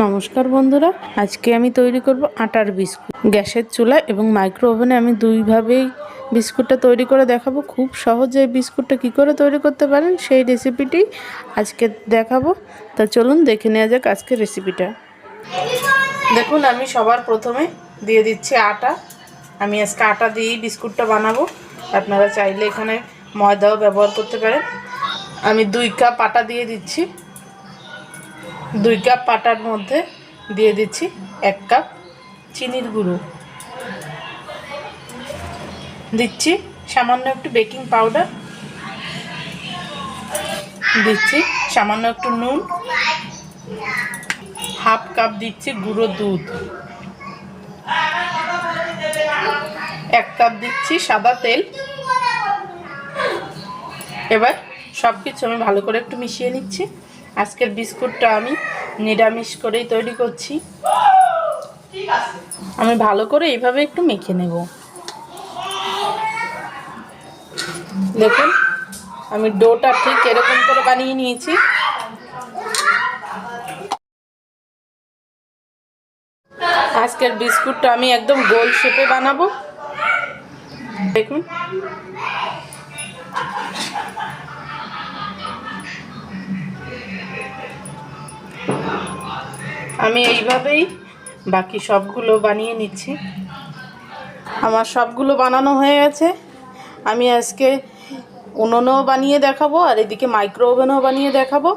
নমস্কার বন্ধুরা, আজকে আমি তৈরি করব আটার বিস্কুট। গ্যাসের চুলা এবং মাইক্রো ওভেনে আমি দুইভাবেই বিস্কুটটা তৈরি করে দেখাবো। খুব সহজে এই বিস্কুটটা কী করে তৈরি করতে পারেন সেই রেসিপিটি আজকে দেখাবো। তা চলুন দেখে নেওয়া যাক আজকের রেসিপিটা দেখুন, আমি সবার প্রথমে দিয়ে দিচ্ছি আটা। আমি আজকে আটা দিয়েই বিস্কুটটা বানাবো। আপনারা চাইলে এখানে ময়দাও ব্যবহার করতে পারেন। আমি দুই কাপ আটা দিয়ে দিচ্ছি। দুই কাপ পাটার মধ্যে দিয়ে দিচ্ছি এক কাপ চিনির গুঁড়ো। দিচ্ছি সামান্য একটু বেকিং পাউডার। দিচ্ছি সামান্য একটু নুন। হাফ কাপ দিচ্ছি গুঁড়ো দুধ। এক কাপ দিচ্ছি সাদা তেল। এবার সব কিছু আমি ভালো করে একটু মিশিয়ে নিচ্ছি। আজকের বিস্কুটটা আমি নিরামিষ করেই তৈরি করছি। আমি ভালো করে এইভাবে একটু মেখে নেব। দেখুন, আমি ডোটা ঠিক এরকম করে বানিয়ে নিয়েছি। আজকের বিস্কুটটা আমি একদম গোল শেপে বানাবো। দেখুন আমি এইভাবেই বাকি সবগুলো বানিয়ে নিচ্ছি। আমার সবগুলো বানানো হয়ে গেছে। আমি আজকে উনুনেও বানিয়ে দেখাবো আর এদিকে মাইক্রো ওভেনও বানিয়ে দেখাবো।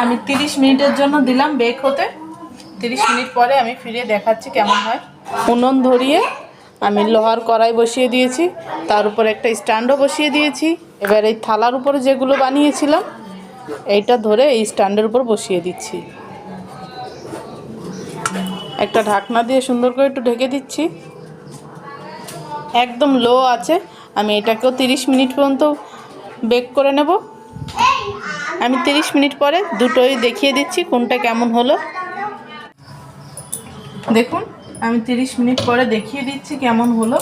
আমি তিরিশ মিনিটের জন্য দিলাম বেক হতে। তিরিশ মিনিট পরে আমি ফিরে দেখাচ্ছি কেমন হয়। উনুন ধরিয়ে আমি লোহার কড়াই বসিয়ে দিয়েছি, তার উপর একটা স্ট্যান্ডও বসিয়ে দিয়েছি। এবার এই থালার উপরে যেগুলো বানিয়েছিলাম, এইটা ধরে এই স্ট্যান্ডের উপর বসিয়ে দিচ্ছি। একটা ঢাকনা দিয়ে সুন্দর করে একটু ঢেকে দিচ্ছি। একদম লো আছে, আমি এটাকেও তিরিশ মিনিট পর্যন্ত বেক করে নেব। আমি তিরিশ মিনিট পরে দুটোই দেখিয়ে দিচ্ছি কোনটা কেমন হলো। দেখুন, আমি তিরিশ মিনিট পরে দেখিয়ে দিচ্ছি কেমন হলো।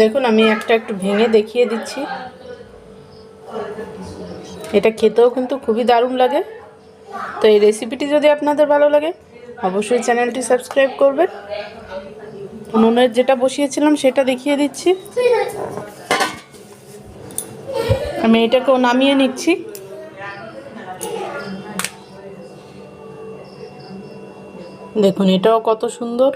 দেখুন, আমি একটা একটু ভেঙে দেখিয়ে দিচ্ছি। এটা খেতেও কিন্তু খুবই দারুণ লাগে। তো এই রেসিপিটি যদি আপনাদের ভালো লাগে, অবশ্যই চ্যানেলটি সাবস্ক্রাইব করবেন। উনুনের যেটা বসিয়েছিলাম, সেটা দেখিয়ে দিচ্ছি। আমি এটাকেও নামিয়ে নিচ্ছি। দেখুন এটাও কত সুন্দর।